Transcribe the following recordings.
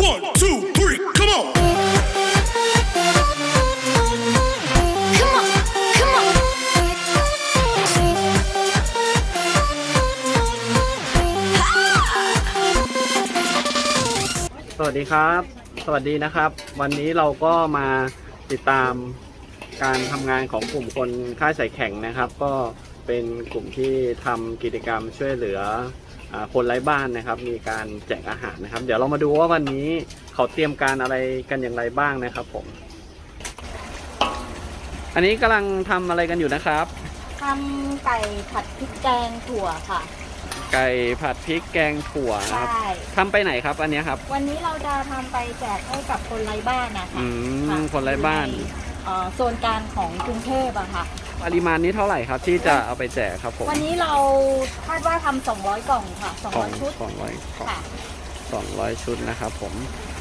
One, two, three, come on! Come on, come on. สวัสดีครับ สวัสดีนะครับ วันนี้เราก็มาติดตามการทำงานของกลุ่มคนค่ายสายแข่งนะครับ ก็เป็นกลุ่มที่ทำกิจกรรมช่วยเหลืออา คนไร้บ้านนะครับ มีการแจกอาหารนะครับ เดี๋ยวเรามาดูว่าวันนี้เขาเตรียมการอะไรกันอย่างไรบ้างนะครับผม อันนี้กำลังทำอะไรกันอยู่นะครับ ทำไก่ผัดพริกแกงถั่วค่ะ ไก่ผัดพริกแกงถั่วนะครับใช่ ทำไปไหนครับ อันเนี้ยครับ วันนี้เราจะทำไปแจกให้กับคนไร้บ้านนะคะอืมค่ะคนไร้บ้านในเอ่อโซนกลางของกรุงเทพอะค่ะ ปริมาณนี้เท่าไหร่ครับ ที่จะเอาไปแจกครับผมวันนี้เราคาดว่าทำ200 กล่องค่ะของ200 ชุดสองร้อยของค่ะสองร้อยชุดนะครับผม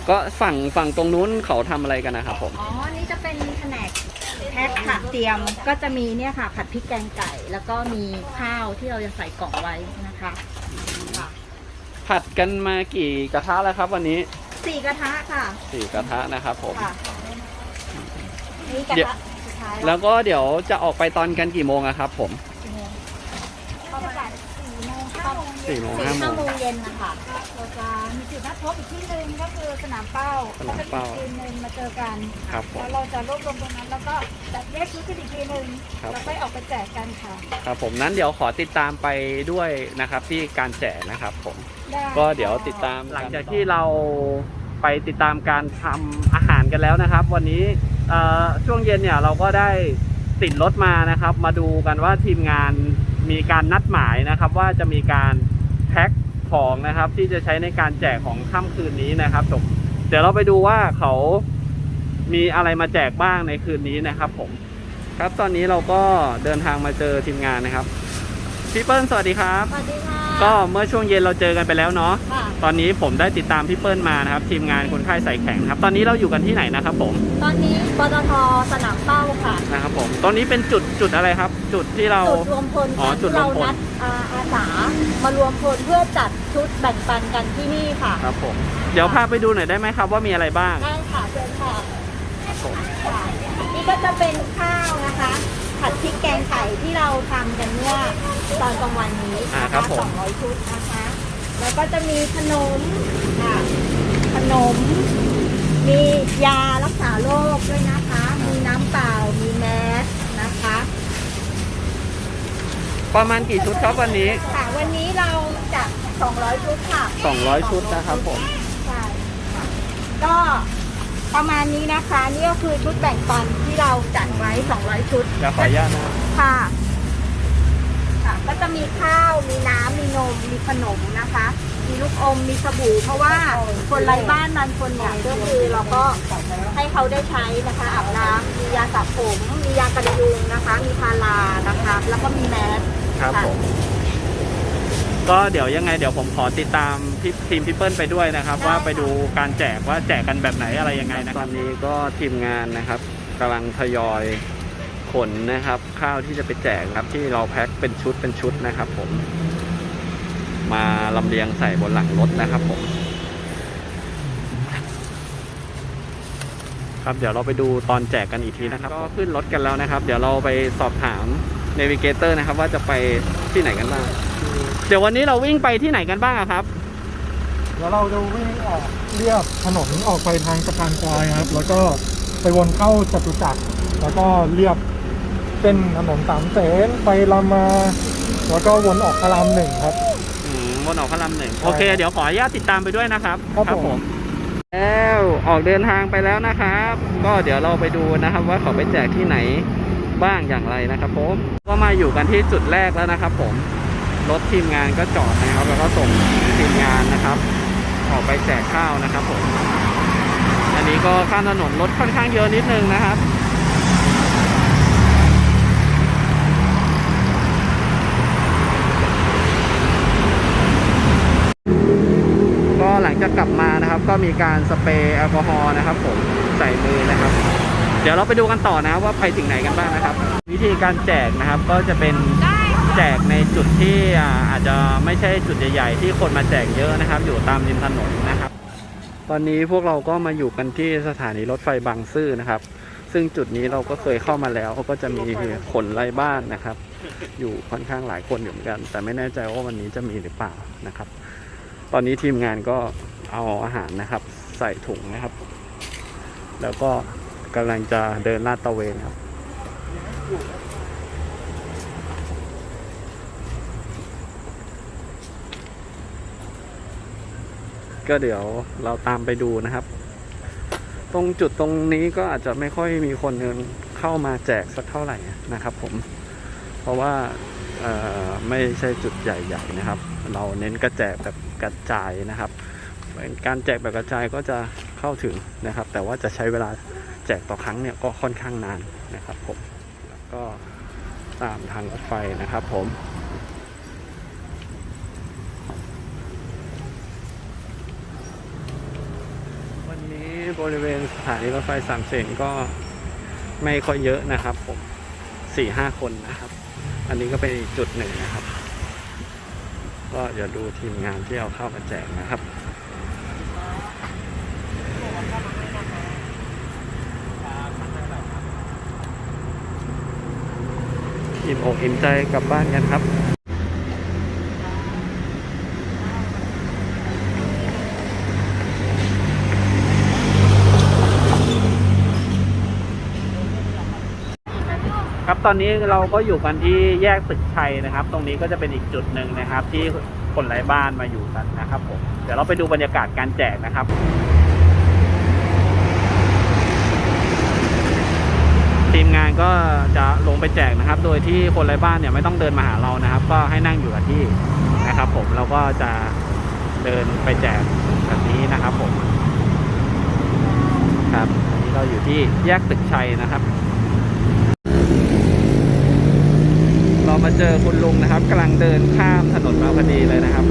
ก็ฝั่งฝั่งตรงนู้นเขาทำอะไรกันนะครับผม อ๋อนี่จะเป็นแผนกแพ็คค่ะเตรียมก็จะมีเนี่ยค่ะ ผัดพริกแกงไก่ แล้วก็มีข้าวที่เราจะใส่กล่องไว้นะคะค่ะผัดกันมากี่กระทะแล้วครับ วันนี้สี่กระทะค่ะสี่กระทะนะครับผม ค่ะนี่กระเดี๋ยว ทะสุด ท้ายแล้วก็เดี๋ยวจะออกไปตอนกันกี่โมงอะครับ ผมประมาณสี่โมงห้าโมงสี่โมงสี่ห้าโมห้างโมงเย็นนะคะเราจะมีจุดนัดพบอีกที่หนึ่งก็คือสนามเป้าสนามเป้าแล้วก็อีกทีหนึ่งมาเจอกันครับผมแล้วเราจะรวบรวมตรงนั้นแล้วก็จัดแยกชุดกันอีกทีหนึ่งครับแล้วค่อยออกไปแจกกันค่ะครับผมนั้นเดี๋ยวขอติดตามไปด้วยนะครับที่การแจกนะครับผมได้ก็เดี๋ยวติดตามหลังจากที่เราไปติดตามการทำอาหารกันแล้วนะครับ วันนี้เอ่อ ช่วงเย็นเนี่ยเราก็ได้ติดรถมานะครับ มาดูกันว่าทีมงานมีการนัดหมายนะครับ ว่าจะมีการแพ็คของนะครับ ที่จะใช้ในการแจกของค่ำคืนนี้นะครับผมเดี๋ยวเราไปดูว่าเขามีอะไรมาแจกบ้างในคืนนี้นะครับ ผม ครับตอนนี้เราก็เดินทางมาเจอทีมงานนะครับพี่เปิ้ลสวัสดีครับ สวัสดีค่ะก็เมื่อช่วงเย็นเราเจอกันไปแล้วเนาะ ค่ะ ตอนนี้ผมได้ติดตามพี่เปิ้ลมานะครับ ทีมงานคนค่ายใส่แข่งครับ ตอนนี้เราอยู่กันที่ไหนนะครับผม ตอนนี้ปตทสนามเป้าค่ะ นะครับผม ตอนนี้เป็นจุดจุดอะไรครับ จุดที่เรา จุดรวมพลอ๋อค่ะจุดที่รวเรามพลนัดอาอาสามารวมพลเพื่อจัดชุดแบ่งปันกันที่นี่ค่ะ ครับผม เดี๋ยวพาไปดูหน่อยได้ไหมครับว่ามีอะไรบ้าง ได้ค่ะเชิญค่ะครับผมค่ะนี่ก็จะเป็นข้าวนะคะผัดพริกแกงไก่ที่เราทำกันเมื่อตอนกลางวันนี้อ่านะครัคะบผม200ชุดนะคะ แล้วก็จะมีขนมค่ะขนม มียารักษาโรคด้วยนะคะ มีน้ำเปล่า มีแมสนะคะ ประมาณกี่ชุดครับวันนี้ ค่ะ วันนี้เราจัด200 ชุดค่ะ200 ชุดนะครับผม ใช่ค่ะก็ประมาณนี้นะคะ นี่ก็คือชุดแบ่งปันที่เราจัดไว้ 200 ชุด เดี๋ยวขออนุญาตนะครับค่ะค่ะ ก็จะมีข้าวมีน้ำมีนมมีขนมนะคะ มีลูกอมมีสบู่ เพราะว่าคนไร้บ้านบางคนเนี่ยก็คือเราก็ให้เขาได้ใช้นะคะอาบน้ำมียาสระผมมียากันยุงนะคะ มีพารานะคะ แล้วก็มีแมสครับผมก็เดี๋ยวยังไงเดี๋ยวผมขอติดตามพี่ทีมพี่เปิ้ลไปด้วยนะครับ ว่าไปดูการแจกว่าแจกกันแบบไหนอะไรยังไงนะครับตอนนี้ก็ทีมงานนะครับกำลังทยอย ขนนะครับ ข้าวที่จะไปแจกครับที่เราแพ็คเป็นชุดเป็นชุดนะครับ ผม มาลำเลียงใส่บนหลังรถนะครับ ผม ครับเดี๋ยวเราไปดูตอนแจกกันอีกทีนะครับ ก็ขึ้นรถกันแล้วนะครับ เดี๋ยวเราไปสอบถามเนวิเกเตอร์นะครับ ว่าจะไปที่ไหนกันบ้างเดี๋ยววันนี้เราวิ่งไปที่ไหนกันบ้างอะครับแล้วเราจะวิ่งออกเรียบถนนออกไปทางสะพานควายครับ แล้วก็ไปวนเข้าจตุจักรแล้วก็เรียบ เป็นถนนสามเสนไปรามา แล้วก็วนออกพระรามหนึ่งครับ อืมบนออกพระรามหนึ่งโอเค เดี๋ยวขออนุญาตติดตามไปด้วยนะครับครับผมแล้วออกเดินทางไปแล้วนะครับ ก็เดี๋ยวเราไปดูนะครับ ว่าเขาไปแจกที่ไหนบ้างอย่างไรนะครับผมก็มาอยู่กันที่จุดแรกแล้วนะครับ ผมรถทีมงานก็จอดนะครับ แล้วก็ส่งทีมงานนะครับ ออกไปแจกข้าวนะครับผมอันนี้ก็ข้ามถนนรถค่อนข้างเยอะนิดนึงนะครับ ก็หลั งจากกลับมานะครับ ก็มีการสเปรย์แอลกอฮอล์นะครับ ผมใส่มือนะครับ เดี๋ยวเราไปดูกันต่อนะครับว่าไปถึงไหนกันบ้างนะครับ วิธีการแจกนะครับก็จะเป็นแจกในจุดที่อาอาจจะไม่ใช่จุดใหญ่ๆที่คนมาแจกเยอะนะครับ อยู่ตามริมถนนนะครับ ตอนนี้พวกเราก็มาอยู่กันที่สถานีรถไฟบางซื่อนะครับ ซึ่งจุดนี้เราก็เคยเข้ามาแล้วก็จะมีคนไร้บ้านนะครับ อยู่ค่อนข้างหลายคนอยู่เหมือนกัน แต่ไม่แน่ใจว่าวันนี้จะมีหรือเปล่านะครับ ตอนนี้ทีมงานก็เอาอาหารนะครับ ใส่ถุงนะครับ แล้วก็กำลังจะเดินลาดตระเวนครับก็เดี๋ยวเราตามไปดูนะครับ ตรงจุดตรงนี้ก็อาจจะไม่ค่อยมีคนเข้ามาแจกสักเท่าไหร่นะครับผม เพราะว่าไม่ใช่จุดใหญ่ ๆนะครับ เราเน้นกระแจกแบบ กระจายนะครับการแจกแบบกระจายก็จะเข้าถึงนะครับ แต่ว่าจะใช้เวลาแจกต่อครั้งเนี่ยก็ค่อนข้างนานนะครับผมแล้วก็ตามทางรถไฟนะครับผมวันนี้บริเวณสถานีรถไฟสามเสนก็ไม่ค่อยเยอะนะครับผมสี่ห้าคนนะครับ อันนี้ก็เป็นจุดหนึ่งนะครับ ก็เดี๋ยวดูทีมงานที่เอาเข้ามาแจกนะครับอิ่มอกอิ่มใจกลับบ้านกันครับ ตอนนี้เราก็อยู่กันที่แยกตึกชัยนะครับ ตรงนี้ก็จะเป็นอีกจุดหนึ่งนะครับ ที่คนไร้บ้านมาอยู่กันนะครับผมเดี๋ยวเราไปดูบรรยากาศการแจกนะครับทีมงานก็จะลงไปแจกนะครับ โดยที่คนไร้บ้านเนี่ยไม่ต้องเดินมาหาเรานะครับ ก็ให้นั่งอยู่กับที่นะครับ ผมเราก็จะเดินไปแจกแบบนี้นะครับ ผม ครับอันนี้เราอยู่ที่แยกตึกชัยนะครับ เจอคุณลุงนะครับกำลังเดินข้ามถนนมาพอดีเลยนะครับ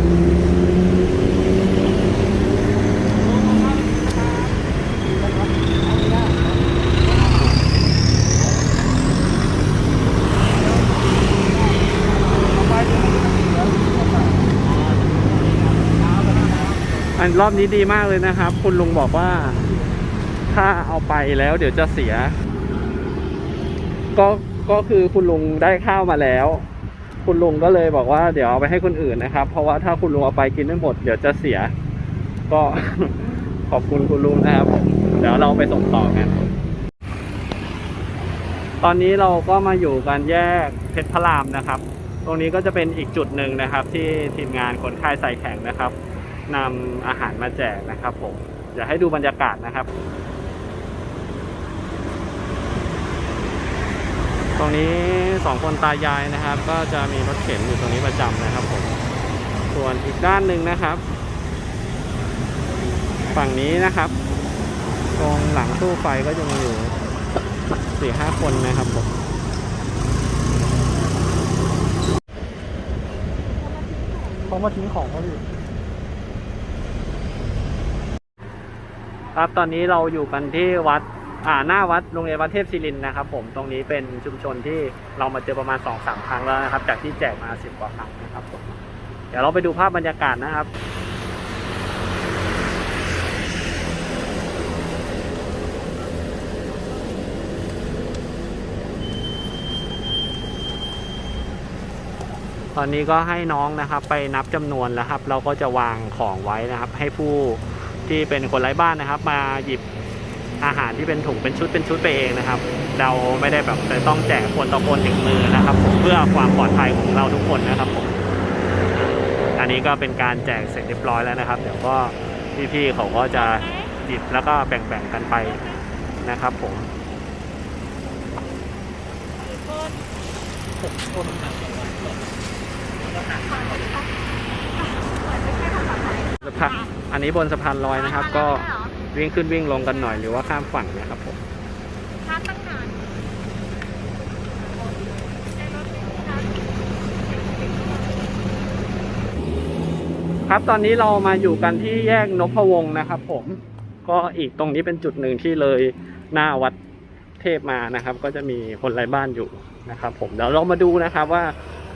อันรอบนี้ดีมากเลยนะครับ คุณลุงบอกว่า ถ้าเอาไปแล้วเดี๋ยวจะเสีย ก็ก็คือคุณลุงได้ข้าวมาแล้ว คุณลุงก็เลยบอกว่าเดี๋ยวเอาไปให้คนอื่นนะครับ เพราะว่าถ้าคุณลุงเอาไปกินไม่หมดเดี๋ยวจะเสีย ก็ขอบคุณคุณลุงนะครับ เดี๋ยวเราไปส่งต่อกัน ตอนนี้เราก็มาอยู่กันแยกเพชรพระรามนะครับ ตรงนี้ก็จะเป็นอีกจุดหนึ่งนะครับ ที่ทีมงานคนค่ายใส่แข่งนะครับนำอาหารมาแจกนะครับผมอยากให้ดูบรรยากาศนะครับ รงนี้สองคนตายายนะครับ ก็จะมีรถเข็นอยู่ตรงนี้ประจำนะครับผมส่วนอีกด้านหนึ่งนะครับ ฝั่งนี้นะครับ ตรงหลังตู้ไฟก็จะมีอยู่สี่ห้าคนนะครับผมเขามาทิ้งของเขาดิครับตอนนี้เราอยู่กันที่วัดอ่า หน้าวัดโรงเรียนวัดเทพศิรินทร์นะครับผมตรงนี้เป็นชุมชนที่เรามาเจอประมาณสองสามครั้งแล้วนะครับ จากที่แจกมาสิบกว่าครั้งนะครับผมเดี๋ยวเราไปดูภาพบรรยากาศนะครับตอนนี้ก็ให้น้องนะครับไปนับจำนวนแล้วครับ เราก็จะวางของไว้นะครับ ให้ผู้ที่เป็นคนไร้บ้านนะครับ มาหยิบ อาหารที่เป็นถุงเป็นชุดเป็นชุดไปเองนะครับ เราไม่ได้แบบจะต้องแจกคนต่อคนถึงมือนะครับผมเพื่อความปลอดภัยของเราทุกคนนะครับผมอันนี้ก็เป็นการแจกเสร็จเรียบร้อยแล้วนะครับ เดี๋ยวก็พี่ๆเขาก็จะหยิบแล้วก็แบ่งๆกันไปนะครับผมสะพานอันนี้บนสะพานลอยนะครับก็ วิ่งขึ้นวิ่งลงกันหน่อยหรือว่าข้ามฝั่งนะครับผมช้าตั้งนานครับตอนนี้เรามาอยู่กันที่แยกนพวงศ์นะครับ ผมก็อีกตรงนี้เป็นจุดหนึ่งที่เลยหน้าวัดเทพมานะครับ ก็จะมีคนไร้บ้านอยู่นะครับ ผมเดี๋ยวเรามาดูนะครับว่า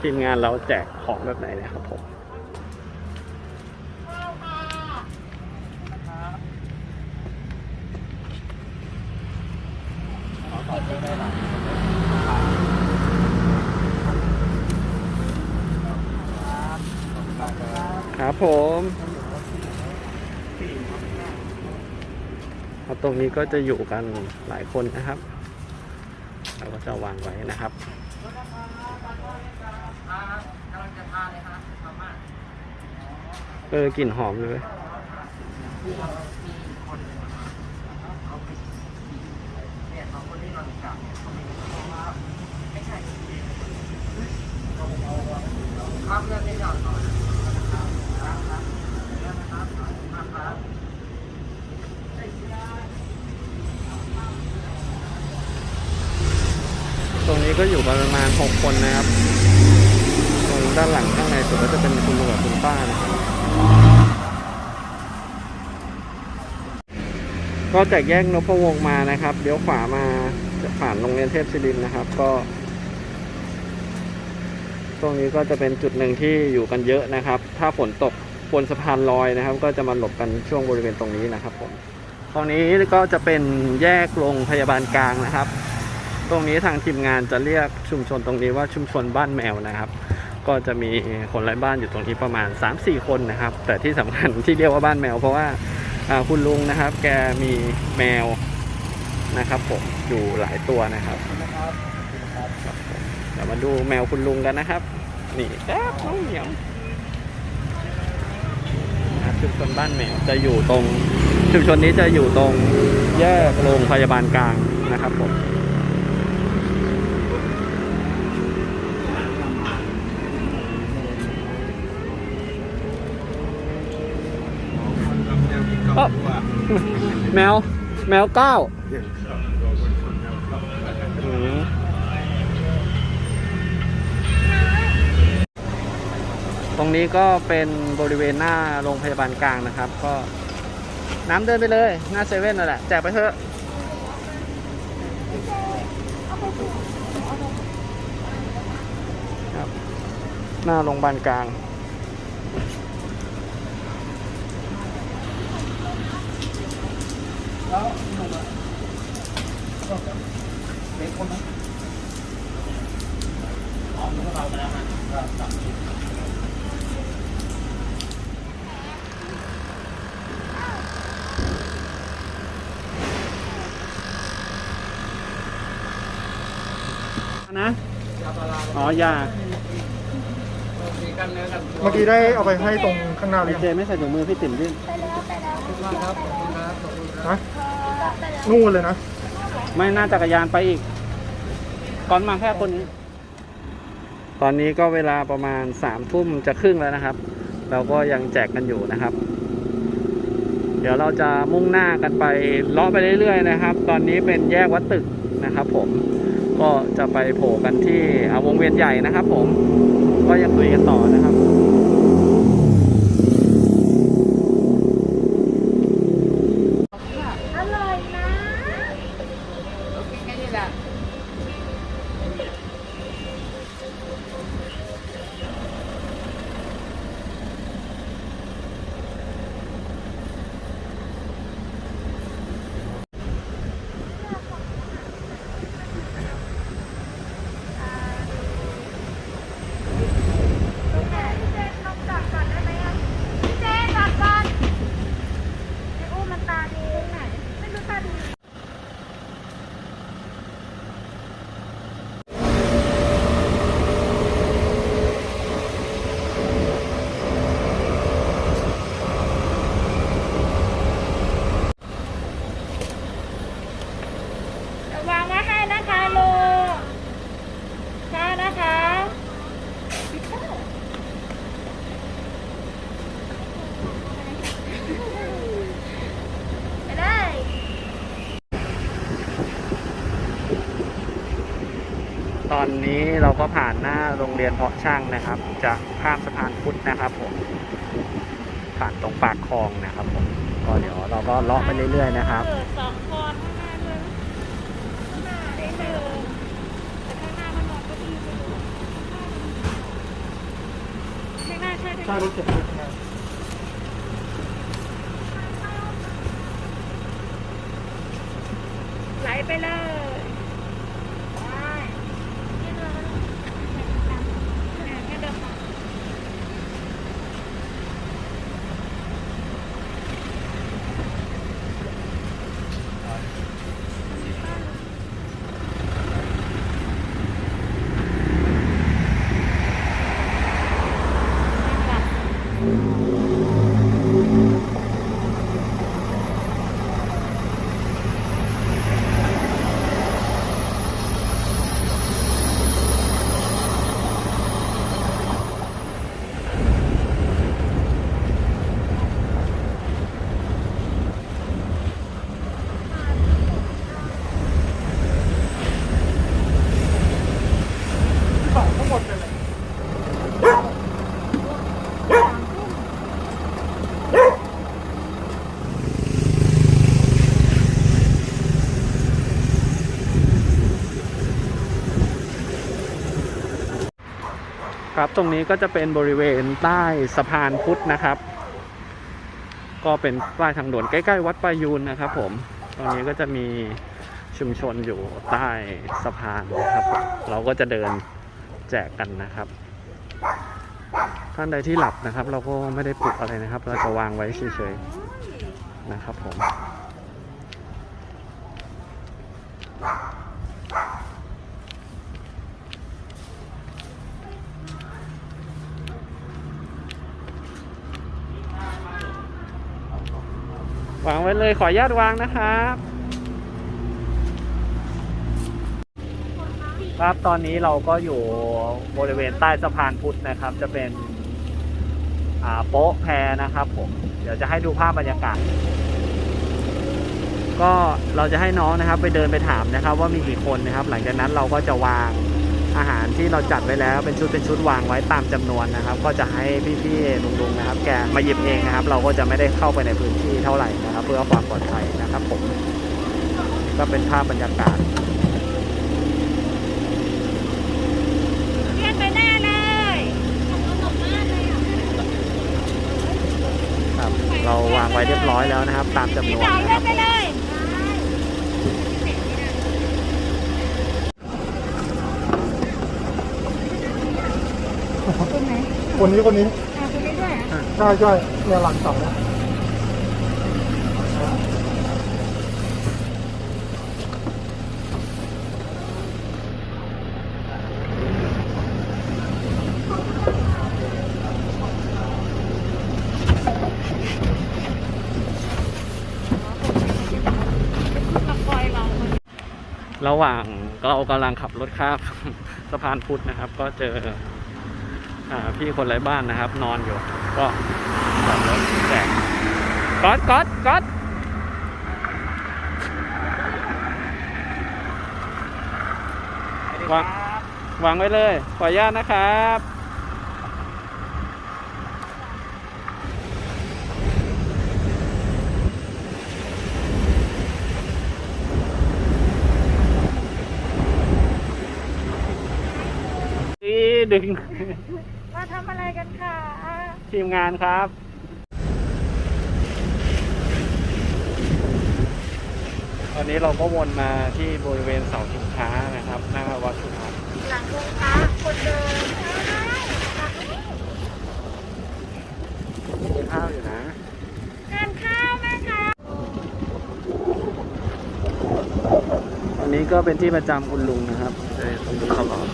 ทีมงานเราแจกของแบบไหนนะครับผม ครับผมเอาตรงนี้ก็จะอยู่กันหลายคนนะครับ เราก็จะวางไว้นะครับเออกลิ่นหอมเลย ตรงนี้ก็อยู่ประมาณหกคนนะครับ ตรงด้านหลังข้างในสุดก็จะเป็นคุณลุงกับคุณป้านะครับก็จากแยกนพวงมานะครับเลี้ยวขวามาจะผ่านโรงเรียนเทพศิรินนะครับ ก็ ตรงนี้ก็จะเป็นจุดหนึ่งที่อยู่กันเยอะนะครับ ถ้าฝนตกบนสะพานลอยนะครับ ก็จะมาหลบกันช่วงบริเวณตรงนี้นะครับผมตรงนี้ก็จะเป็นแยกโรงพยาบาลกลางนะครับ ตรงนี้ทางทีมงานจะเรียกชุมชนตรงนี้ว่าชุมชนบ้านแมวนะครับ ก็จะมีคนไร้บ้านอยู่ตรงนี้ประมาณ 3-4 คนนะครับ แต่ที่สำคัญที่เรียกว่าบ้านแมว เพราะว่าคุณลุงนะครับ แกมีแมวนะครับผมอยู่หลายตัวนะครับครับผมเดี๋ยวมาดูแมวคุณลุงกันนะครับ นี่ครับน้องเหมียวชุมชนบ้านแมวจะอยู่ตรงชุมชนนี้จะอยู่ตรงแยกโรงพยาบาลกลางนะครับผม แมว แมวเก้าตรงนี้ก็เป็นบริเวณหน้าโรงพยาบาลกลางนะครับ ก็น้ำเดินไปเลย หน้าเซเว่นนั่นแหละแจกไปเถอะครับ หน้าโรงพยาบาลกลาง นะ อ๋อยาเมื่อกี้ได้เอาไปให้ตรงข้างหน้าหรือเจยังไม่ใส่ถุงมือพี่ติ๋มดิ้นนะนู่นเลยนะ ไม่น่าจักรยานไปอีก ก่อนมาแค่คนนี้ ตอนนี้ก็เวลาประมาณสามทุ่มจะครึ่งแล้วนะครับ เราก็ยังแจกกันอยู่นะครับ เดี๋ยวเราจะมุ่งหน้ากันไปเลาะไปเรื่อยๆนะครับ ตอนนี้เป็นแยกวัดตึกนะครับ ผม ก็จะไปโผล่กันที่อาวงเวียนใหญ่นะครับ ผมก็ยังคุยกันต่อนะครับ อร่อยนะ พี่เจนลองจับก่อนได้ไหมอะพี่เจนจับก่อนไอ้อู้มันตาดีตรงไหน ไม่รู้ตาดี วางไว้ให้นะคะลูกช้านะคะไปเลย ต อนนี้เราก็ผ่านหน้าโรงเรียนเพาะช่างนะครับ จะข้ามสะพานพุทธนะครับผมผ่านตรงปากคลองนะครับผมก็เดี๋ยวเราก็เลาะไปเรื่อยๆนะครับสองคนข้างหน้าด้วยข้างหน้าได้หนึ่งแต่ข้างหน้ามันมองก็ดีไปดูข้างหน้าใช่ใช่รถเก็บรถนะไหลไปเลย ครับ ตรงนี้ก็จะเป็นบริเวณใต้สะพานพุทธนะครับ ก็เป็นป้ทางด่วนใกล้ๆ วัดประยูนนะครับ ผม ตรงนี้ก็จะมีชุมชนอยู่ใต้สะพานนะครับ เราก็จะเดินแจกกันนะครับ ท่านใดที่หลับนะครับ เราก็ไม่ได้ปลุกอะไรนะครับ เราจะวางไว้เฉยๆนะครับผม วางไว้เลยขออนุญาตวางนะครับครับตอนนี้เราก็อยู่บริเวณใต้สะพานพุทธนะครับ จะเป็นโป๊ะแพนะครับผม เดี๋ยวจะให้ดูภาพบรรยากาศ ก็เราจะให้น้องนะครับ ไปเดินไปถามนะครับ ว่ามีกี่คนนะครับ หลังจากนั้นเราก็จะวาง อาหารที่เราจัดไว้แล้วเป็นชุดเป็นชุดวางไว้ตามจำนวนนะครับ ก็จะให้พี่ๆลุงๆนะครับ แกมาหยิบเองนะครับ เราก็จะไม่ได้เข้าไปในพื้นที่เท่าไหร่นะครับ เพื่อความปลอดภัยนะครับ ผมนี่ก็เป็นภาพบรรยากาศเลื่อนไปหน้าเลยครับเราวางไว้เรียบร้อยแล้วนะครับ ตามจำนพี่วนสาวนะเลื่คอรันบ ไปเลย คนนี้คนนี้อ่าคุณไม่ด้วยอะใช่ใช่เนี่ยหลังเสาเนี่ยมาคอยเราคนระหว่างเรากำลังขับรถข้ามสะพานพุทธนะครับ ก็เจออา พี่คนไร้บ้านนะครับ นอนอยู่ ก็จอดรถแจกก๊อตก๊อตก๊อตวางวางไว้เลย ขออนุญาตนะครับนี่ดึงมา ทำอะไรกันคะทีมงานครับ ตอนนี้เราก็วนมาที่บริเวณเสาชิงช้านะครับ หน้าวัดสุทัศน์หลังองค์พระคนเดินมีข้าวอยู่นะทานข้าวไหมคะอันนี้ก็เป็นที่ประจำคุณลุงนะครับเออตรงนี้ตลอด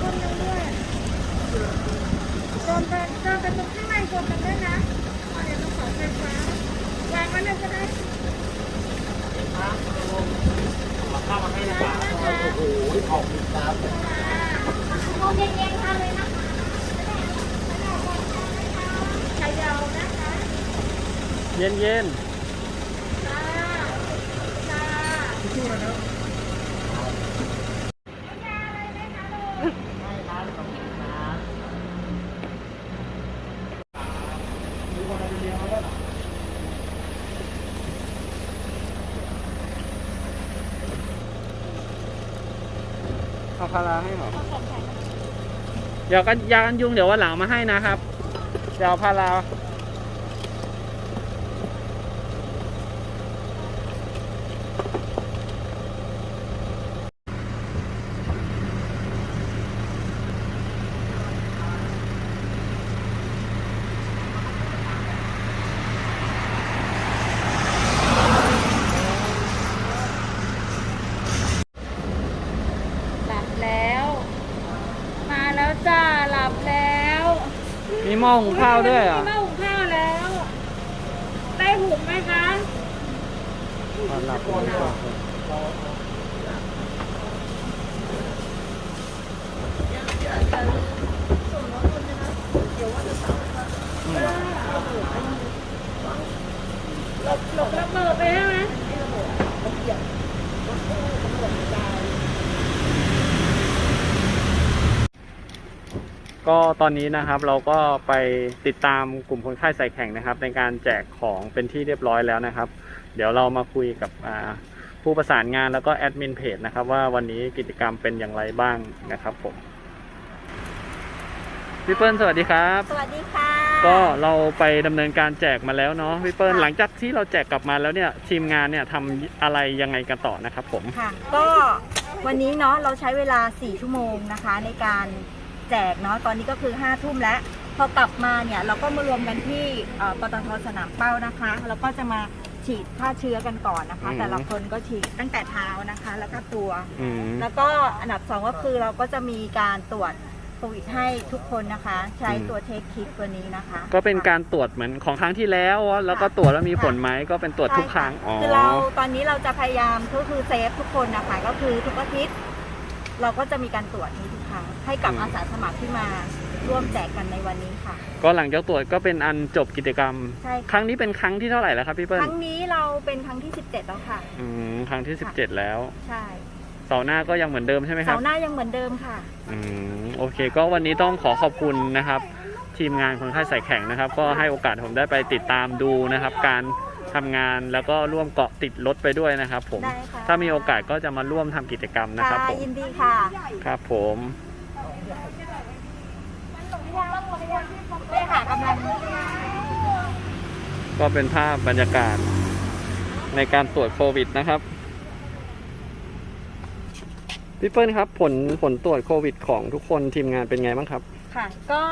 คนหนึงด้วยโดนเดินเดินกันตรงข้างในคนกันด้วยนะเอาเดี๋ยวต้องขอไฟฟ้าวางไว้เลยก็ได้โมเย็นๆทานเลยนะคะไข่ดาวนะคะ เย็นเย็นจ้าจ้าๆเอาพาราให้เหรอเดี๋ยวกันยากันยุงเดี๋ยววันหลังเอามาให้นะครับเดี๋ยวพาราหลับแล้ว มาแล้วจ้าหลับแล้ว มีหม้อหุงข้าวด้วยเหรอะมีหม้อหุงข้าวแล้ว ได้หุงไหมคะหลับก่อนอืมหลบหลบระเบิดไปใช่ไหม ก็ตอนนี้นะครับเราก็ไปติดตามกลุ่มคนไข้ใส่แข่งนะครับ ในการแจกของเป็นที่เรียบร้อยแล้วนะครับ เดี๋ยวเรามาคุยกับอ่าผู้ประสานงานแล้วก็แอดมินเพจนะครับ ว่าวันนี้กิจกรรมเป็นอย่างไรบ้างนะครับผมพี่เปิ้ลสวัสดีครับ สวัสดีค่ะ ก็เราไปดำเนินการแจกมาแล้วเนาะพี่เปิ้ลค่ะหลังจากที่เราแจกกลับมาแล้วเนี่ยทีมงานเนี่ยทำอะไรยังไงกันต่อนะครับผมค่ะก็วันนี้เนาะเราใช้เวลา 4 ชั่วโมงนะคะ ในการ แจกเนาะตอนนี้ก็คือ5ทุ่มแล้วพอกลับมาเนี่ยเราก็มารวมกันที่เอ่อปตทสนามเป้านะคะ แล้วก็จะมาฉีดฆ่าเชื้อกันก่อนนะคะอืมแต่ละคนก็ฉีดตั้งแต่เท้านะคะ แล้วก็ตัวอืมแล้วก็อันดับสองก็คือเราก็จะมีการตรวจโควิดให้ทุกคนนะคะ ใช้อืมตัวเทคคิดตัวนี้นะคะ ก็เป็นการตรวจเหมือนของครั้งที่แล้ว แล้วก็ตรวจแล้วมีผลไหมก็เป็นตรวจทุกครั้งใช่อ๋อค่ะคือเราตอนนี้เราจะพยายามก็คือเซฟทุกคนนะคะ ก็คือทุกอาทิตย์เราก็จะมีการตรวจนี้ทุกครั้ง ให้กับอาสาสมัครที่มาร่วมแจกกันในวันนี้ค่ะ ก็หลังจากตรวจก็เป็นอันจบกิจกรรม ใช่ค่ะครั้งนี้เป็นครั้งที่เท่าไหร่แล้วครับพี่เปิ้ลครั้งนี้เราเป็นครั้งที่ 17 แล้วค่ะ อืมครั้งที่ 17 แล้วใช่เสาร์หน้าก็ยังเหมือนเดิมใช่ไหมคเสารับร์หน้ายังเหมือนเดิมค่ะ อืมโอเค ก็วันนี้ต้องขอขอบคุณนะครับ ทีมงานคนไข้ใส่แข่งนะครับ ก็ให้โอกาสผมได้ไปติดตามดูนะครับ การทำงานแล้วก็ร่วมเกาะติดรถไปด้วยนะครับ ผม ได้ค่ะ ถ้ามีโอกาสก็จะมาร่วมทำกิจกรรมนะครับค่ะผมยินดีค่ะ ครับผม ได้ค่ะกำลังก็เป็นภาพบรรยากาศในการตรวจโควิดนะครับ พี่เปิ้ลครับ ผลผลตรวจโควิดของทุกคนทีมงานเป็นไงบ้างครับ ค่ะ ก็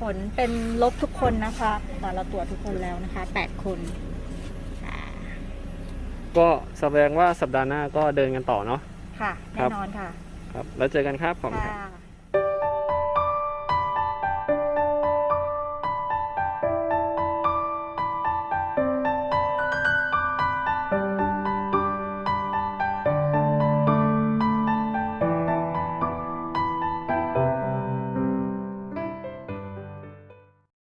ผลเป็นลบทุกคนนะคะแต่เราตรวจทุกคนแล้วนะคะ8คนค่ะก็แสดงว่าสัปดาห์หน้าก็เดินกันต่อเนาะ ค่ะครัแน่บนอนค่ะ ครับ แล้วเจอกันครับ ขอบคุณครับค่ะ